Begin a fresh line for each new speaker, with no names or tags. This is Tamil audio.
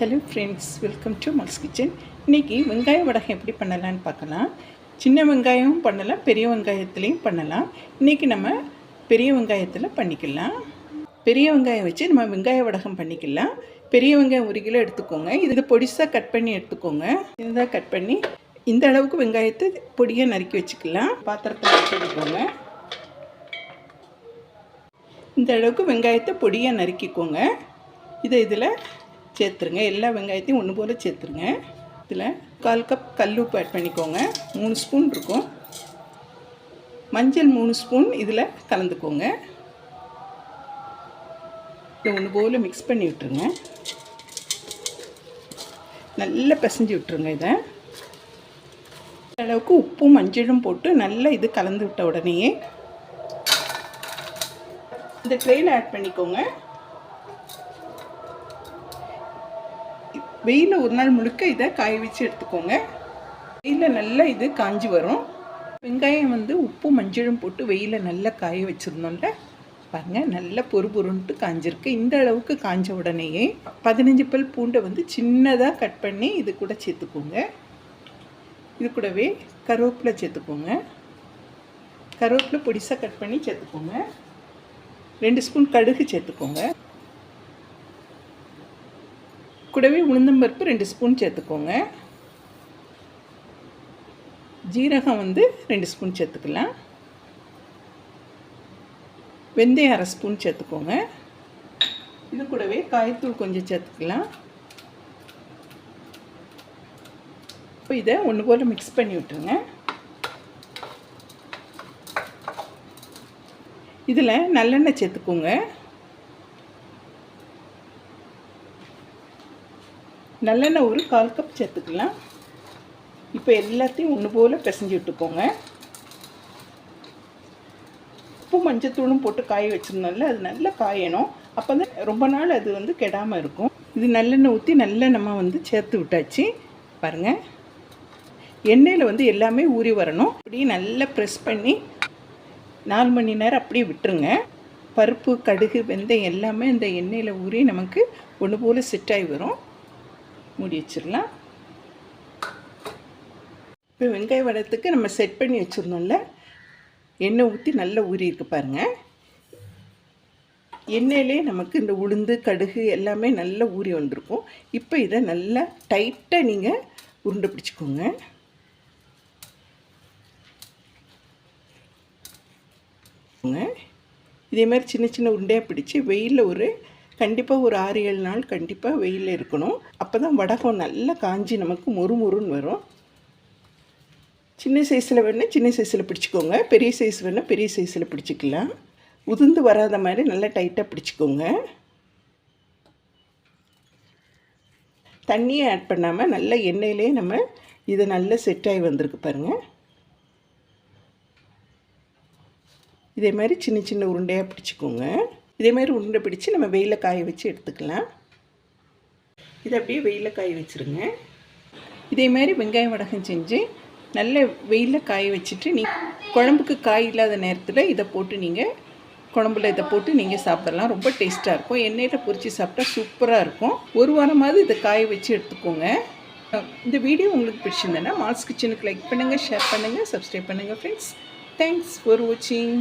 Hello friends welcome to Mals kitchen இன்றைக்கி வெங்காய வடகம் எப்படி பண்ணலான்னு பார்க்கலாம். சின்ன வெங்காயமும் பண்ணலாம் பெரிய வெங்காயத்துலேயும் பண்ணலாம். இன்றைக்கி நம்ம பெரிய வெங்காயத்தில் பண்ணிக்கலாம். பெரிய வெங்காயம் வச்சு நம்ம வெங்காய வடகம் பண்ணிக்கலாம். பெரிய வெங்காயம் ஒரு கிலோ எடுத்துக்கோங்க. இது பொடிசாக கட் பண்ணி எடுத்துக்கோங்க. இதாக கட் பண்ணி இந்த அளவுக்கு வெங்காயத்தை பொடியாக நறுக்கி வச்சுக்கலாம். பாத்திரத்தில் வச்சுக்கோங்க இந்த அளவுக்கு வெங்காயத்தை பொடியாக நறுக்கிக்கோங்க. இதை இதில் சேர்த்துருங்க. எல்லா வெங்காயத்தையும் ஒன்று போல் சேர்த்துருங்க. இதில் கால் கப் கல் உப்பு ஆட் பண்ணிக்கோங்க. மூணு ஸ்பூன் இருக்கும். மஞ்சள் மூணு ஸ்பூன் இதில் கலந்துக்கோங்க. இதை ஒன்று போல் மிக்ஸ் பண்ணி விட்டுருங்க. நல்லா பிசைஞ்சு விட்டுருங்க இதை. அளவுக்கு உப்பும் மஞ்சளும் போட்டு நல்லா இது கலந்து விட்ட உடனேயே இந்த ட்ரெயில் ஆட் பண்ணிக்கோங்க. வெயிலில் ஒரு நாள் முழுக்க இதை காய வச்சு எடுத்துக்கோங்க. வெயிலில் நல்லா இது காஞ்சி வரும். வெங்காயம் வந்து உப்பு மஞ்சளும் போட்டு வெயிலில் நல்லா காய வச்சுருந்தோம்ல. பாருங்கள் நல்லா பொறு பொருன்ட்டு காஞ்சிருக்கு. இந்த அளவுக்கு காஞ்ச உடனேயே பதினஞ்சு பல் பூண்டை வந்து சின்னதாக கட் பண்ணி இது கூட சேர்த்துக்கோங்க. இது கூடவே கருவேப்பிலை சேர்த்துக்கோங்க. கருவேப்பிலை பொடிசாக கட் பண்ணி சேர்த்துக்கோங்க. ரெண்டு ஸ்பூன் கடுகு சேர்த்துக்கோங்க. கூடவே உளுந்தம்பருப்பு ரெண்டு ஸ்பூன் சேர்த்துக்கோங்க. ஜீரகம் வந்து ரெண்டு ஸ்பூன் சேர்த்துக்கலாம். வெந்தயம் அரை ஸ்பூன் சேர்த்துக்கோங்க. இது கூடவே காய்த்தூள் கொஞ்சம் சேர்த்துக்கலாம். இப்போ இதை ஒன்று போல் மிக்ஸ் பண்ணி விட்டுருங்க. இதில் நல்லெண்ணெய் சேர்த்துக்கோங்க. நல்லெண்ணெய் ஒரு கால் கப் சேர்த்துக்கலாம். இப்போ எல்லாத்தையும் ஒன்று போல் பிசைஞ்சு விட்டுக்கோங்க. உப்பு மஞ்சத்தூளும் போட்டு காய வச்சுருந்தோம்ல அது நல்லா காயணும். அப்போ தான் ரொம்ப நாள் அது வந்து கெடாமல் இருக்கும். இது நல்லெண்ணெய் ஊற்றி நல்லா நம்ம வந்து சேர்த்து விட்டாச்சு. பாருங்கள் எண்ணெயில் வந்து எல்லாமே ஊறி வரணும். அப்படியே நல்லா ப்ரெஸ் பண்ணி நாலு மணி நேரம் அப்படியே விட்டுருங்க. பருப்பு கடுகு வெந்தயம் எல்லாமே இந்த எண்ணெயில் ஊறி நமக்கு ஒன்று போல் செட் ஆகி வரும். மூடி வச்சிடலாம். இப்போ வெங்காய வடத்துக்கு நம்ம செட் பண்ணி வச்சுருந்தோம்ல எண்ணெய் ஊற்றி நல்லா ஊறியிருக்கு பாருங்கள் எண்ணெயிலே நமக்கு இந்த உளுந்து கடுகு எல்லாமே நல்லா ஊறி வந்திருக்கும். இப்போ இதை நல்லா டைட்டாக நீங்கள் உருண்டை பிடிச்சிக்கோங்க. இதே மாதிரி சின்ன சின்ன உருண்டையாக பிடிச்சி வெயிலில் ஒரு கண்டிப்பாக ஒரு ஆறு ஏழு நாள் கண்டிப்பாக வெயிலில் இருக்கணும். அப்போ தான் வடகம் நல்லா காஞ்சி நமக்கு மொறு மொறுன்னு வரும். சின்ன சைஸில் வேணால் சின்ன சைஸில் பிடிச்சிக்கோங்க. பெரிய சைஸ் வேணால் பெரிய சைஸில் பிடிச்சிக்கலாம். உதிர்ந்து வராத மாதிரி நல்லா டைட்டாக பிடிச்சிக்கோங்க. தண்ணியை ஆட் பண்ணாமல் நல்ல எண்ணெயிலே நம்ம இதை நல்லா செட் ஆகி வந்திருக்கு பாருங்கள் இதே மாதிரி சின்ன சின்ன உருண்டையாக பிடிச்சிக்கோங்க. இதே மாதிரி உருண்டை பிடிச்சி நம்ம வெயிலில் காய வச்சு எடுத்துக்கலாம். இதை அப்படியே வெயிலில் காய வச்சுருங்க. இதே மாதிரி வெங்காயம் வடகம் செஞ்சு நல்ல வெயிலில் காய வச்சுட்டு நீ குழம்புக்கு காய் இல்லாத நேரத்தில் இதை போட்டு நீங்கள் குழம்புல இதை போட்டு நீங்கள் சாப்பிடலாம். ரொம்ப டேஸ்ட்டாக இருக்கும். எண்ணெயில் பொரித்து சாப்பிட்டா சூப்பராக இருக்கும். ஒரு வாரமாவது இதை காய வச்சு எடுத்துக்கோங்க. இந்த வீடியோ உங்களுக்கு பிடிச்சிருந்தேன்னா மால்ஸ் கிச்சனுக்கு லைக் பண்ணுங்கள் ஷேர் பண்ணுங்கள் சப்ஸ்கிரைப் பண்ணுங்கள் ஃப்ரெண்ட்ஸ் தேங்க்ஸ் ஃபார் வாட்சிங்